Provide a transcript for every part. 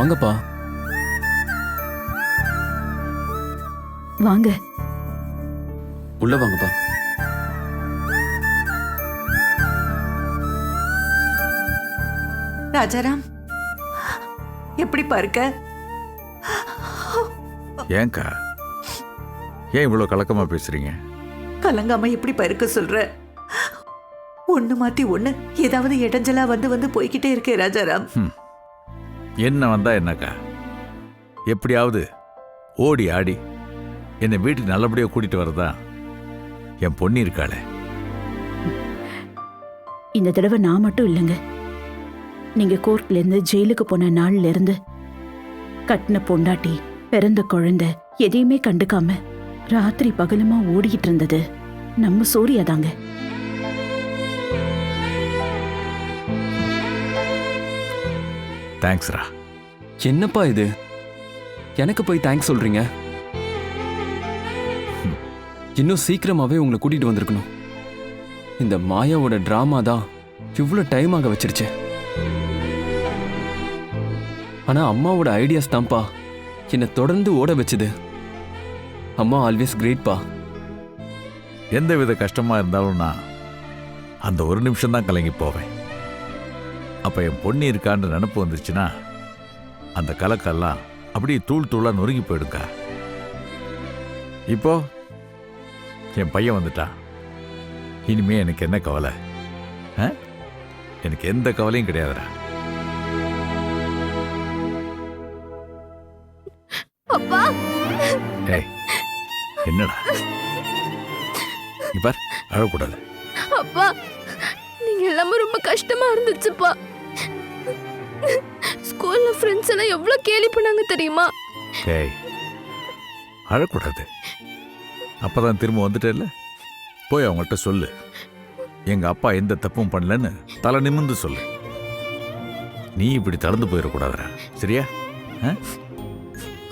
வாங்கப்பா. வாங்க. உள்ள வாங்கப்பா. ராஜாராம் எப்படி இருக்க ஏன்க்கா ஏன் இவ்வளோ கலக்கமா பேசுறீங்க? கலங்காம எப்படி இருக்க சொல்ற? ஒண்ணு மாத்தி ஒண்ணு ஏதாவது இடைஞ்சலா வந்து வந்து போய்கிட்டே இருக்கே ராஜாராம். என்ன வந்தா என்னக்கா? எப்படியாவது ஓடி ஆடி என்னை வீட்டுக்கு நல்லபடியாக கூட்டிட்டு வரதா என் பொண்ணு இருக்காளே. இந்த தடவை நான் மட்டும் இல்லைங்க. நீங்க கோர்ட்ல இருந்து ஜெயிலுக்கு போன நாள்ல இருந்து கட்டின பொண்டாட்டி பிறந்த குழந்தை எதையுமே கண்டுக்காம ராத்திரி பகலுமா ஓடிக்கிட்டு இருந்தது. நம்ம சூர்யா தாங்க. தேங்க்ஸ்ரா என்னப்பா இது? எனக்கு போய் தேங்க்ஸ் சொல்றீங்க. இன்னும் சீக்கிரமாவே உங்களை கூட்டிட்டு வந்திருக்கணும். இந்த மாயாவோட டிராமா தான் இவ்வளோ டைம் ஆக வச்சிருச்சு. ஆனா அம்மாவோட ஐடியாஸ் தான்ப்பா என்னை தொடர்ந்து ஓட வச்சுது. அம்மா ஆல்வேஸ் கிரேட்ப்பா எந்த வித கஷ்டமா இருந்தாலும் நான் அந்த ஒரு நிமிஷம் தான் கலங்கி போவேன். அப்ப என் பொண்ணு இருக்கான்னு நினப்பு வந்துச்சுன்னா அந்த கலக்கெல்லாம் அப்படியே தூள் தூளா நொறுங்கி போயிடுக்கா இப்போ என் பையன் வந்துட்டான் இனிமே எனக்கு என்ன கவலை? எனக்கு எந்த கவலையும் கிடையாதுடா. ஏய் என்னடா? இப்பார் அழக்கூடாது. அப்பா நீங்க எல்லாமே ரொம்ப கஷ்டமா இருந்துச்சுப்பா. ஃப்ரெண்ட்ஸ் எல்லாம் எவ்வளவு கேலி பண்ணாங்க தெரியுமா? ஏய் அழக்கூடாது. அப்பதான் திரும்ப வந்துட்டேல்ல? போய் அவங்கள்ட்ட சொல்லு. எங்க அப்பா எந்த தப்பும் பண்ணலன்னு தலை நிமிர்ந்து சொல்லு. நீ இப்படி தளர்ந்து போயிடக்கூடாதுடா. சரியா? ஆ?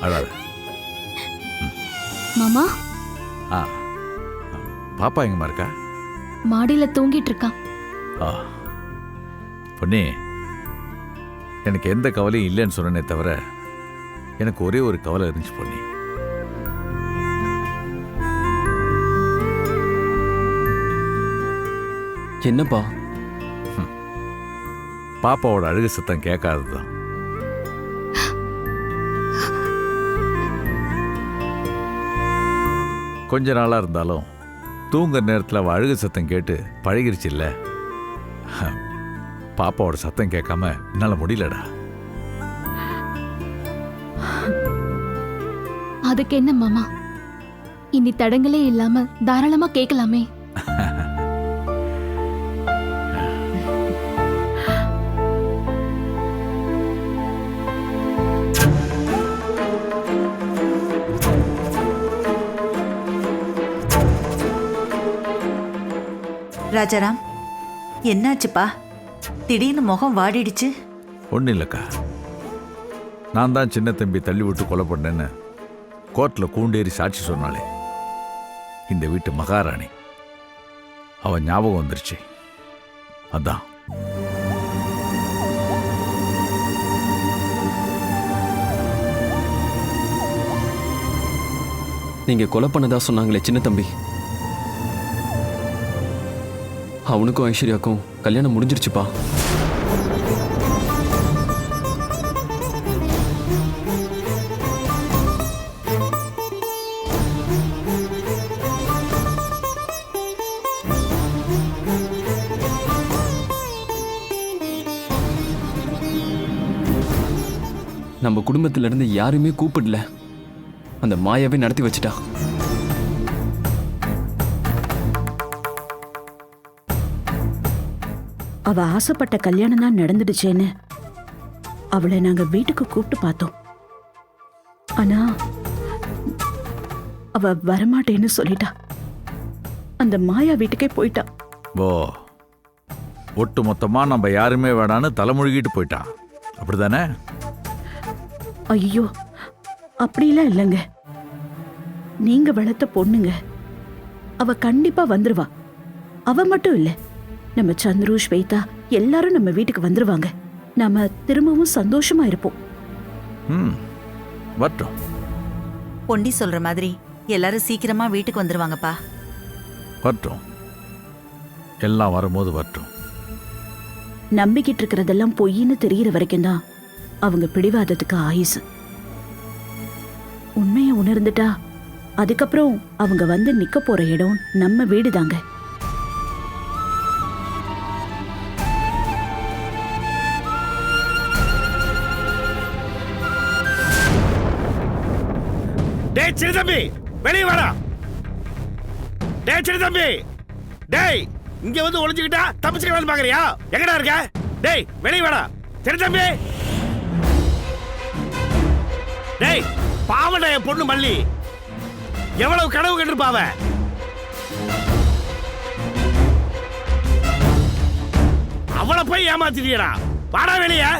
அழாத. மாமா? ஆ. பாப்பா எங்கம்மா இருக்கா? மாடியில தூங்கிட்டு இருக்கான் ஆ. பொன்னி எனக்கு எந்த கவலையும் இல்லைன்னு சொன்னனே தவிர எனக்கு ஒரே ஒரு கவலை இருந்துச்சு பொன்னி. என்னப்பா? பாப்பாவோட அழுகு சத்தம் கேட்காததுதான். கொஞ்ச நாளா இருந்தாலும் தூங்குற நேரத்தில் அவள் அழுகு சத்தம் கேட்டு பழகிருச்சு இல்ல? பாப்பாவோட சத்தம் கேட்காம என்னால் முடியலடா. அதுக்கு என்ன மாமா? இனி தடங்களே இல்லாம தாராளமா கேட்கலாமே. ராஜாராம் என்னாச்சுப்பா? திடீர்னு முகம் வாடிடுச்சு. ஒன்றும் இல்லைக்கா நான் தான் சின்ன தம்பி தள்ளி விட்டு கொலை பண்ணேன்னு கோர்ட்டில் கூண்டேறி சாட்சி சொன்னாளே. இந்த வீட்டு மகாராணி. அவன் ஞாபகம் வந்துருச்சு. அதான். நீங்க கொலை பண்ணதா சொன்னாங்களே சின்ன தம்பி. அவனுக்கும் ஐஸ்வர்யாக்கும் கல்யாணம் முடிஞ்சிருச்சுப்பா. நம்ம குடும்பத்துல இருந்து யாருமே கூப்பிடல. அந்த மாயாவே நடத்தி வச்சுட்டா. அவ ஆசைப்பட்ட கல்யாணம் தான் நடந்துடுச்சேன்னு அவளை நாங்க வீட்டுக்கு கூப்பிட்டு பார்த்தோம். ஆனா அவ வரமாட்டேன்னு சொல்லிட்டா. அந்த மாயா வீட்டுக்கே போயிட்டா. ஓ ஒட்டு மொத்தமாக நம்ம யாருமே வேணான்னு தலைமுழுகிட்டு போயிட்டான் அப்படிதானே? ஐயோ அப்படிலாம் இல்லைங்க. நீங்க வளர்த்த பொண்ணுங்க அவ கண்டிப்பா வந்துருவா. அவ மட்டும் இல்ல நம்ம சந்துரு ஸ்வேதா எல்லாரும் நம்ம வீட்டுக்கு வந்துருவாங்க. நாம திரும்பவும் சந்தோஷமா இருப்போம். ம் வரட்டும். பொண்டி சொல்ற மாதிரி எல்லாரும் சீக்கிரமா வீட்டுக்கு வந்துருவாங்கப்பா. வரட்டும். எல்லாம் வரும்போது வரட்டும். நம்பிக்கிட்டு இருக்கிறதெல்லாம் பொய்ன்னு தெரியற வரைக்கும் தான் அவங்க பிடிவாதத்துக்கு ஆயுசு. உண்மைய உணர்ந்துட்டா அதுக்கப்புறம் அவங்க வந்து நிக்க போற இடம் நம்ம வீடு தாங்க தம்பி வெளியே வாடா. டேய் சரி தம்பி. டேய் இங்க வந்து ஒளிஞ்சுக்கிட்டா தப்பிச்சுக்கலாம்னு பாக்குறியா? எங்கடா இருக்க? டேய் வெளியே வாடா. சரி தம்பி. டேய் பாவடா என் பொண்ணு மல்லி. எவ்வளவு கனவு கண்டிருப்பாவ அவளை போய் ஏமாத்திட்டியடா. வாடா வெளியே.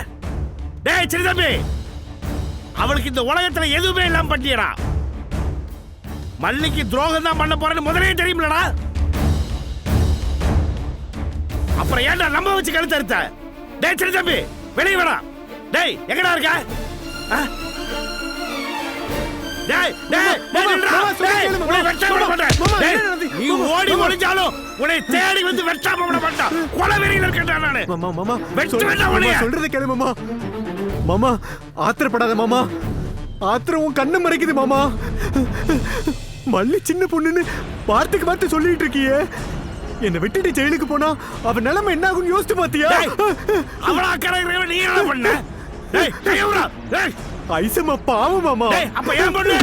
டேய் சரி தம்பி. அவளுக்கு இந்த உலகத்துல எதுவுமே இல்லாம பண்ணியடா. மல்லிக்கு துரோகம் தான் பண்ண போறேன்னு முதலே தெரியுமிலடா அப்புறம் ஏன்டா நம்ம வச்சு கழுத்து அறுத்த? டேய் சிறு தம்பி வெளியே வேணா டேய் எங்கடா இருக்க? உன்னை நீ ஓடி ஒளிஞ்சாலும் உன்னை தேடி வந்து வெட்டாம விட மாட்டான். கொலை வெறியில் இருக்கேன்டா நானு. மாமா மாமா வெட்டு வேண்டாம் மாமா, உன்னைய. சொல்றத கேளு மாமா. மாமா ஆத்திரப்படாத மாமா. ஆத்திரம் உன் கண்ணு மறைக்குது மாமா. மல்லி சின்ன பொண்ணுன்னு வார்த்தைக்கு வார்த்தை சொல்லிட்டு இருக்கியே. என்னை விட்டுட்டு ஜெயிலுக்கு போனா அவ நிலைமை என்ன ஆகும்னு யோசிச்சு பாத்தியா? அவளா கடற்கரை நீ என்ன பண்ண? டேய் கையை விடா. டேய். ஐசம்மா பாவம் மாமா டேய் அப்ப ஏன் பண்ணு?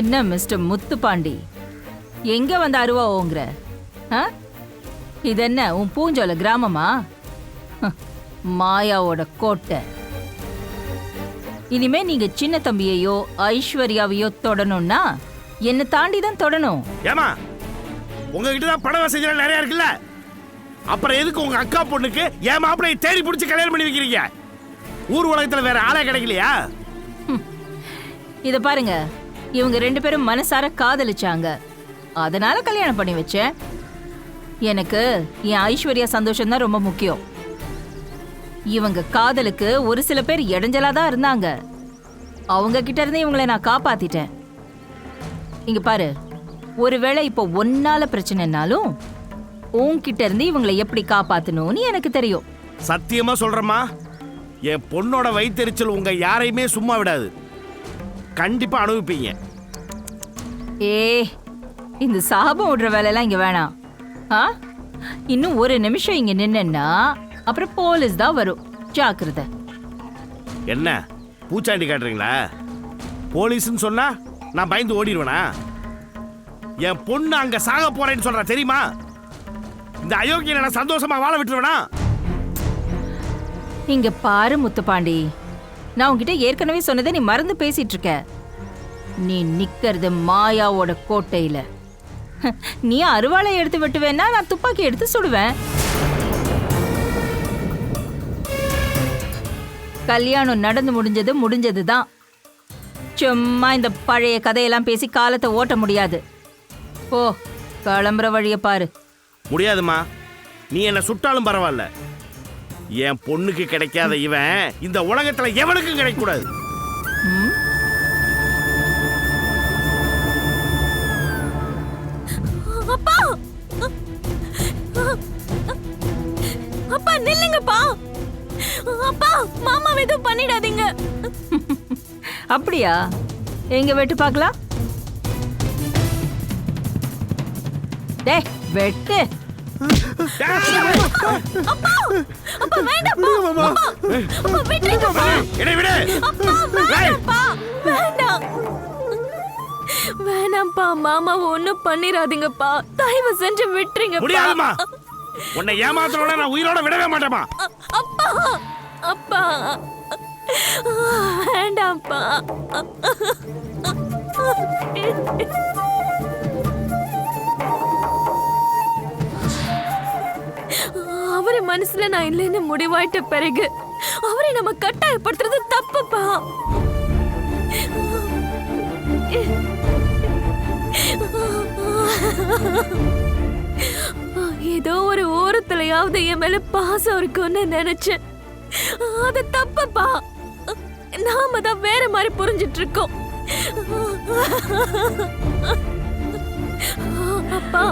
என்ன மிஸ்டர் முத்துப்பாண்டி? எங்க வந்து அருவா ஓங்குற என்ன உன் பூஞ்சோல கிராமமா? மாயாவோட கோட்டை. இனிமே நீங்க சின்ன தம்பியையோ ஐஸ்வர்யாவையோ தொடணும்னா என்னை தாண்டி தான் தொடணும். ஏமா உங்ககிட்ட தான் பண வசதிகள் நிறைய இருக்குல்ல? அப்புறம் எதுக்கு உங்க அக்கா பொண்ணுக்கு ஏன் மாப்பிளைய தேடி பிடிச்சி கல்யாணம் பண்ணி வைக்கிறீங்க? ஊர் உலகத்துல வேற ஆளே கிடைக்கலையா? இத பாருங்க. இவங்க ரெண்டு பேரும் மனசார காதலிச்சாங்க. அதனால கல்யாணம் பண்ணி வச்சேன். எனக்கு என் ஐஸ்வர்யா சந்தோஷம் தான் ரொம்ப முக்கியம். இவங்க காதலுக்கு ஒரு சில பேர் இடைஞ்சலா தான் இருந்தாங்க. அவங்க கிட்ட இருந்து இவங்களை நான் காப்பாத்திட்டேன். இங்க பாரு ஒருவேளை இப்போ ஒன்னால பிரச்சனைனாலும் உன்கிட்ட இருந்து இவங்களை எப்படி காப்பாத்தணும்னு எனக்கு தெரியும். சத்தியமா சொல்றேம்மா என் பொண்ணோட வயிற்றுச்சல் உங்க யாரையுமே சும்மா விடாது. கண்டிப்பா அனுபவிப்பீங்க. ஏ இந்த சாபம் விடுற வேலையெல்லாம் இங்க வேணாம். ஆ? இன்னும் ஒரு நிமிஷம் இங்க நின்னா அப்புறம் போலீஸ் தான் வரும். ஜாக்கிரதை. என்ன? பூச்சாண்டி காட்டுறீங்களா? போலீஸ்னு சொன்னா நான் பயந்து ஓடிடுவேனா? என் பொண்ணு அங்க சாக போறேன்னு சொல்றா தெரியுமா? இந்த அயோக்கியனை நான் சந்தோஷமா வாழ விட்டுருவேனா? இங்க பாரு முத்துப்பாண்டி. நான் உன்கிட்ட ஏற்கனவே சொன்னதை நீ மறந்து பேசிட்டு இருக்க. நீ நிக்கிறது மாயாவோட கோட்டையில. நீ அருவாளை எடுத்து விட்டுவேன்னா நான் துப்பாக்கி எடுத்து சுடுவேன். கல்யாணம் நடந்து முடிஞ்சது முடிஞ்சதுதான். சும்மா இந்த பழைய கதையெல்லாம் பேசி காலத்தை ஓட்ட முடியாது. ஓ கிளம்புற வழிய பாரு. முடியாதுமா நீ என்ன சுட்டாலும் பரவாயில்ல. என் பொண்ணுக்கு கிடைக்காத இவன் இந்த உலகத்துல எவனுக்கும் கிடைக்க கூடாது ம்? அப்பா! அப்பா நில்லுங்கப்பா! அப்பா மாமா எதுவும் பண்ணிடாதீங்க. அப்படியா? எங்க வெட்டு பார்க்கலாம்? டேய் வெட்டு. மாமா. இடை விடு. ஏய், வேண்டாம். வேணாம்ப்பா மாமாவை ஒண்ணும் பண்ணிராதீங்கப்பா. தயவு செஞ்சு விட்டுருங்கப்பா. முடியாதும்மா. உன்னை ஏமாத்தணும்னா நான் உயிரோட விடவே மாட்டேமா அப்பா! அப்பா! வேண்டாம்ப்பா. மனசுல நான் இல்லைன்னு முடிவாயிட்ட பிறகு அவரை நம்ம கட்டாயப்படுத்துறது தப்புப்பா. ஏதோ ஒரு ஓரத்துலயாவது என் மேல பாசம் இருக்கும்னு நினைச்சேன். அது தப்புப்பா. நாம தான் வேற மாதிரி புரிஞ்சிட்டு இருக்கோம் அப்பா.